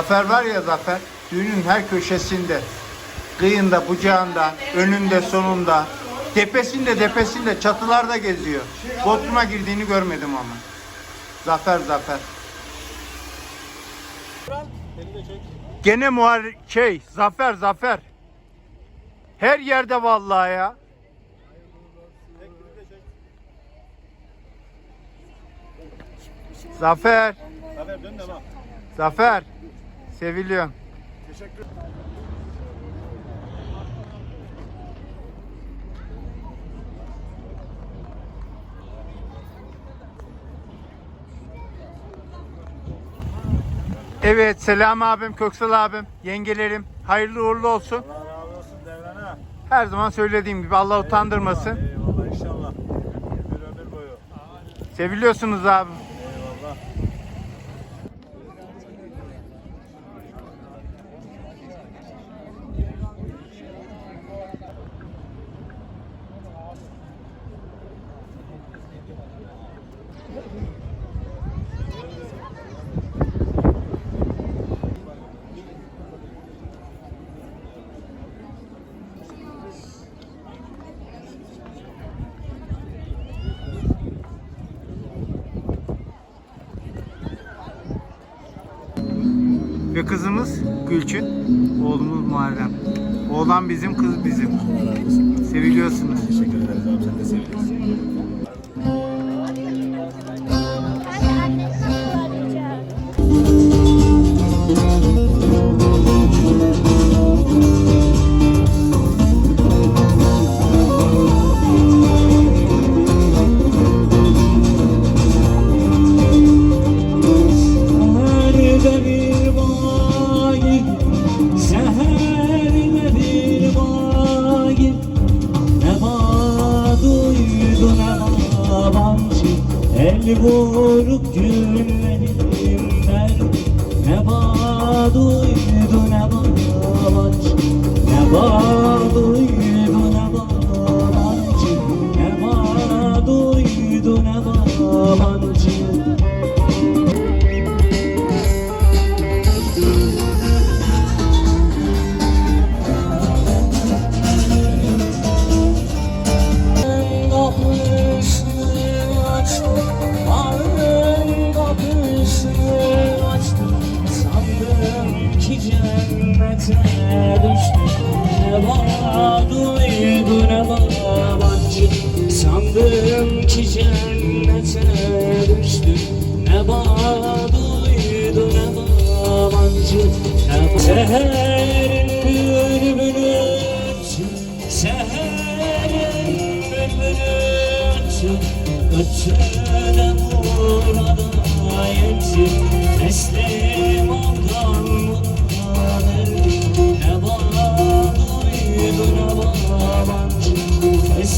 Zafer var ya Zafer, düğünün her köşesinde, kıyında, bucağında, önünde, sonunda, tepesinde, tepesinde, çatılarda geziyor. Bodrum'a girdiğini görmedim ama. Zafer, Zafer. Gene muhar şey, Zafer, Zafer. Her yerde vallahi ya. Zafer. Haber dön de bak. Zafer. Seviliyorsun. Teşekkür Evet Selam abim, Köksal abim, yengelerim. Hayırlı uğurlu olsun. Allah razı olsun Devran'a. Her zaman söylediğim gibi Allah utandırmasın. Eyvallah inşallah. Bir ömür boyu. Seviliyorsunuz abim. Kızımız Gülçin, oğlumuz Muharrem. Oğlan bizim, kız bizim. Seviliyorsunuz. Teşekkür ederiz abi sen de seviyorsun. Yabancı El vurup günlerim der Ne duydu ne yabancı Ne duydu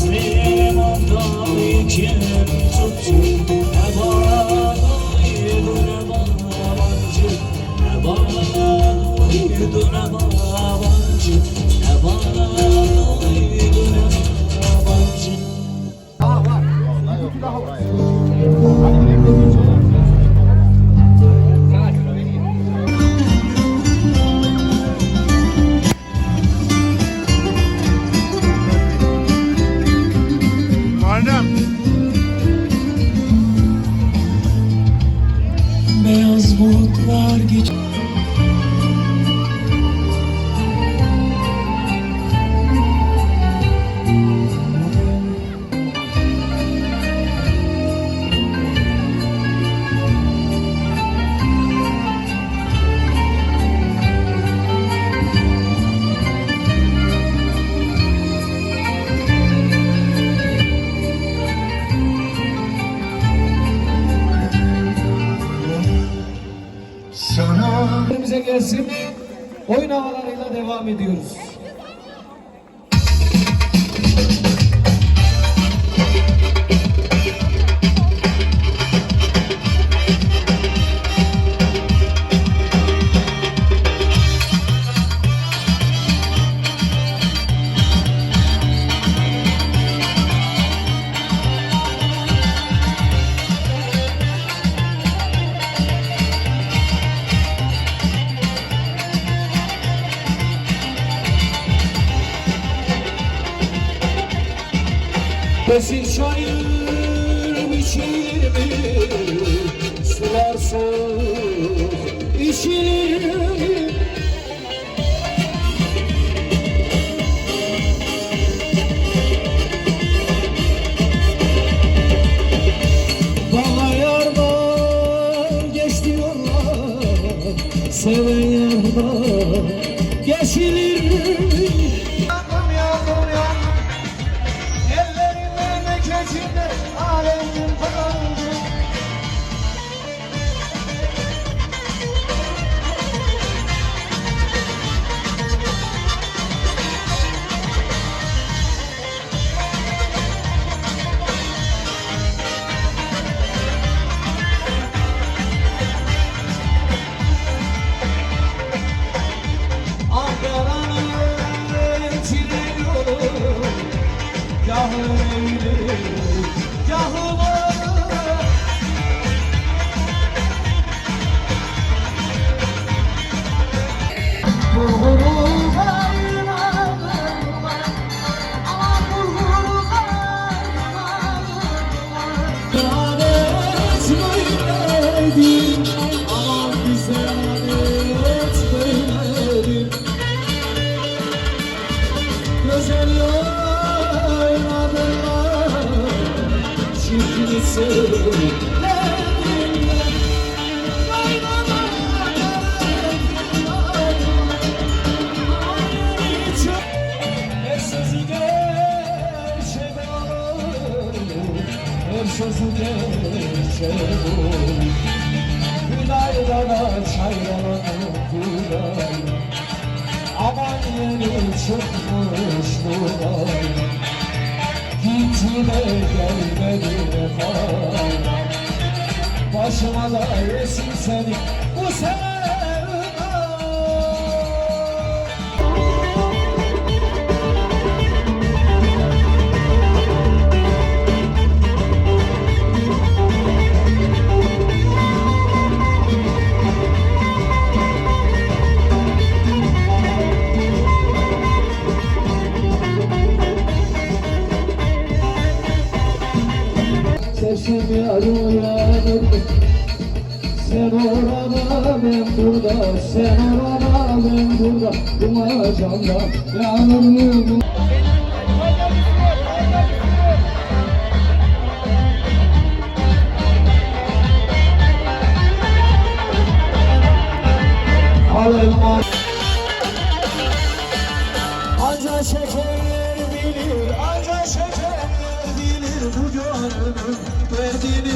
Teslim oldan yüküm tutsun Ne bana duydu ne. Gelsin. Oyun havalarıyla devam ediyoruz. Kesin çayır biçilir mi? Sular soğuk içilir mi? Geçilir Keçinde alemim kaldı চাহো চাহো sözü Gülayda da çaylanır Gülay Aman yeni çıkmış Gülay Gitti de gelmedi Başıma da yesin seni. Bu sevda Sesim yarı uyanır Sen orada ben burada. Sen orada ben burada. Buna canda yanır mı Alınma Anca şeker bilir, anca şeker bilir bu gönlümün derdini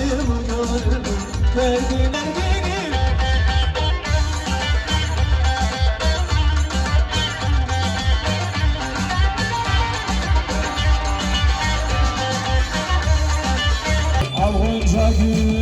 bu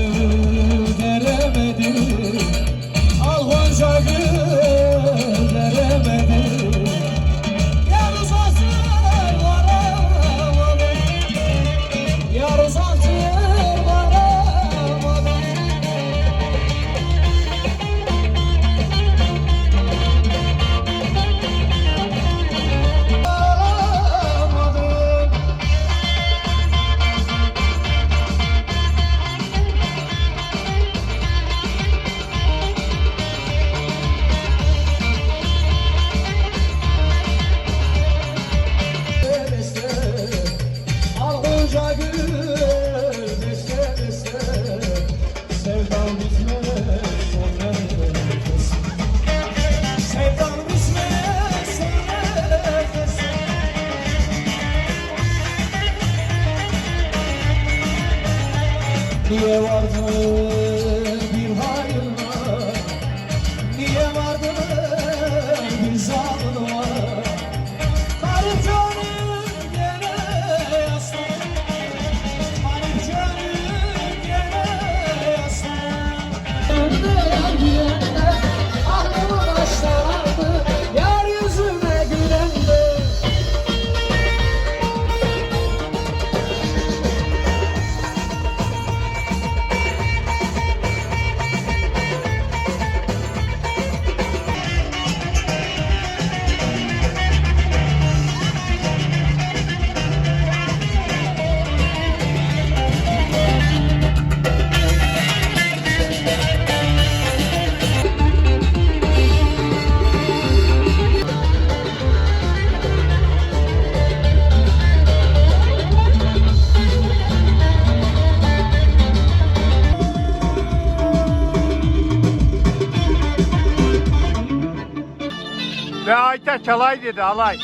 alay dedi alay.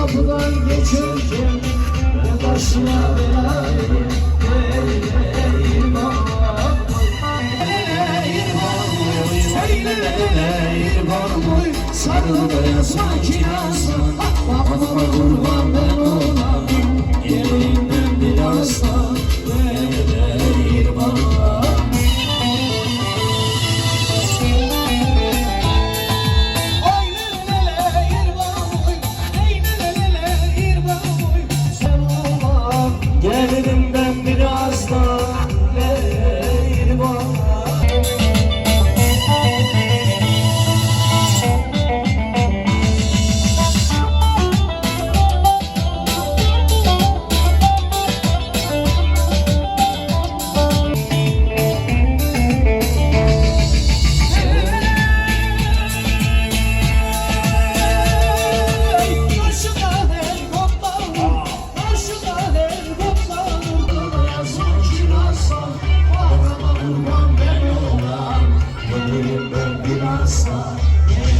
kapıdan geçerken Ne başına bela Ey ey imam Ey imam Ey imam Sarılı beyaz makinası asla.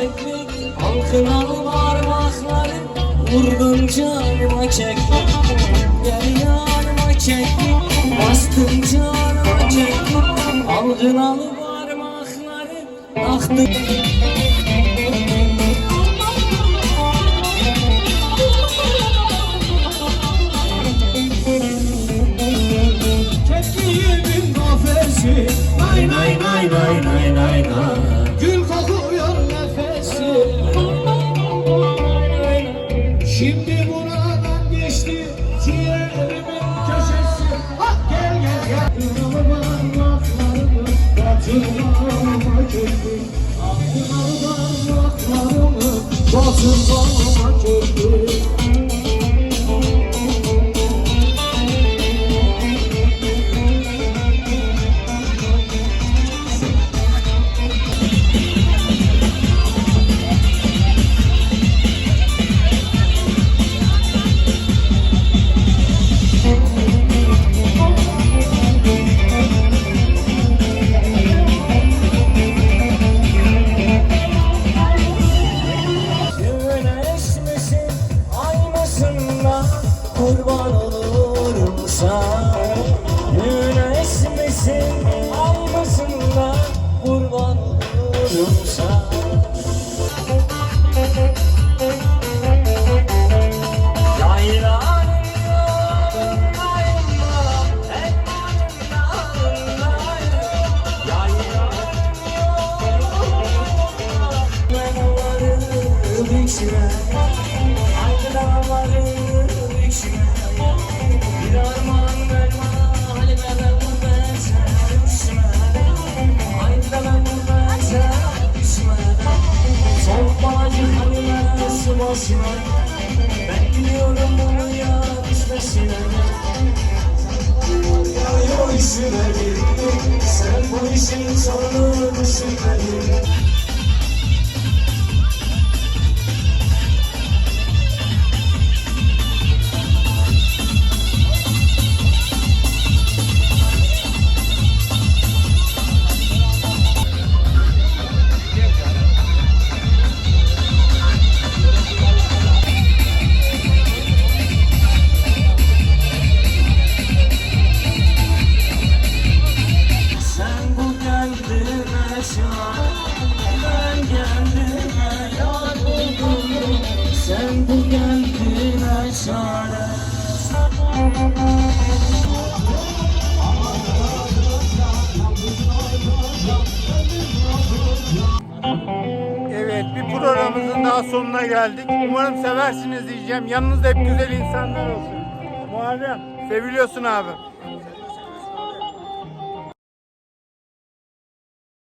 çekmedi Halkınalı parmakları Vurdun canıma çekti. Gel yanıma çekti. Bastın canıma çekti. Halkınalı parmakları Aktı. Çektiğimin kafesi Nay nay nay nay nay nay nay. Gül kokuyor. İşleri Sen bu işin sonunu düşünmedin sonuna geldik. Umarım seversiniz diyeceğim. Yanınızda hep güzel insanlar olsun. Muharrem seviliyorsun abi.